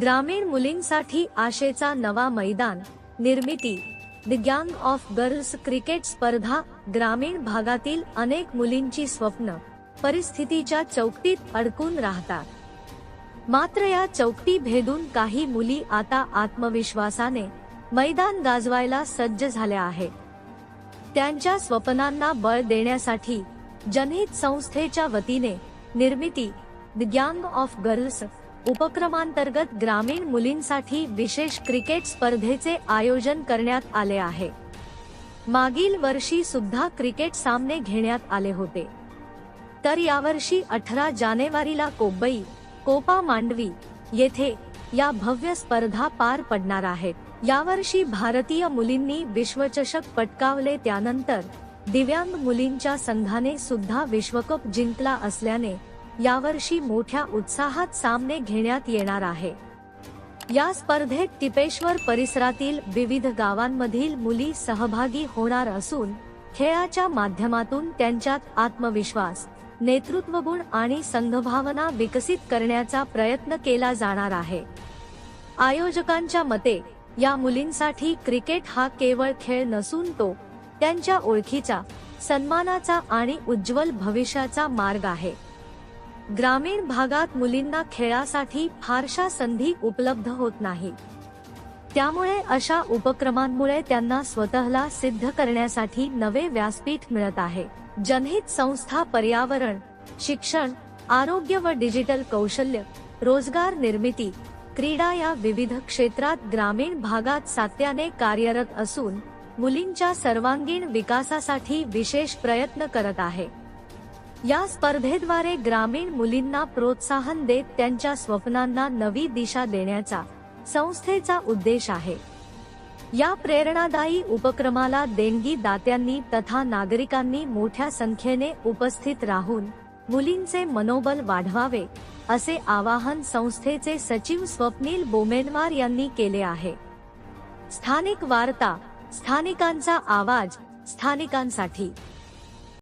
ग्रामीण मुलींसाठी आशेचा नवा मैदान. निर्मिती. द गँग ऑफ गर्ल्स क्रिकेट स्पर्धा ग्रामीण भागातील अनेक मुलींची स्वप्न. परिस्थितीच्या चौकटीत अडकून राहतात. मात्र या चौकटी भेदून काही मुली आता आत्मविश्वासाने मैदान गाजवायला सज्ज झाल्या आहेत. त्यांच्या स्वप्नांना बळ देण्यासाठी जनहित संस्थेच्या वतीने निर्मिती. द गँग ऑफ गर्ल्स उपक्रमांतर्गत ग्रामीण मुलींसाठी विशेष क्रिकेट स्पर्धेचे आयोजन करण्यात आले आहे. मागील वर्षी सुद्धा क्रिकेट सामने घेण्यात आले होते. तर यावर्षी अठरा जानेवारीला कोब्बई कोपा मांडवी येथे या भव्य स्पर्धा पार पडणार आहेत. यावर्षी भारतीय मुलींनी विश्वचषक पटकावले त्यानंतर दिव्यांग मुलींच्या संघाने सुद्धा विश्वकप जिंकला असल्याने यावर्षी मोठ्या उत्साहात सामने घेण्यात येणार आहे. या स्पर्धेत टिपेश्वर परिसरातील विविध गावांमधील मुली सहभागी होणार असून खेळाच्या माध्यमातून त्यांच्यात आत्मविश्वास नेतृत्वगुण आणि संघभावना विकसित करण्याचा प्रयत्न केला जाणार आहे. आयोजकांच्या मते या मुलींसाठी क्रिकेट हा केवळ खेळ नसून तो त्यांच्या ओळखीचा सन्मानाचा आणि उज्ज्वल भविष्याचा मार्ग आहे. ग्रामीण भागात मुलींना खेळासाठी फारशा संधी उपलब्ध होत नाही. त्यामुळे अशा उपक्रमांमुळे त्यांना स्वतःला सिद्ध करण्यासाठी नवे व्यासपीठ मिळत आहे. जनहित संस्था पर्यावरण शिक्षण आरोग्य व डिजिटल कौशल्य रोजगार निर्मिती क्रीडा या विविध क्षेत्रात ग्रामीण भागात सातत्याने कार्यरत असून मुलींच्या सर्वांगीण विकासासाठी विशेष प्रयत्न करत आहे. या स्पर्धेद्वारे ग्रामीण मुलींना प्रोत्साहन देत त्यांच्या स्वप्नांना नवी दिशा देण्याचा संस्थेचा उद्देश आहे. या प्रेरणादायी उपक्रमाला देणगी दात्यांनी तथा नागरिकांनी मोठ्या संख्येने उपस्थित राहून मुलींचे मनोबल वाढवावे असे आवाहन संस्थेचे सचिव स्वप्नील बोमेनवार यांनी केले आहे. स्थानिक वार्ता स्थानिकांचा आवाज स्थानिकांसाठी.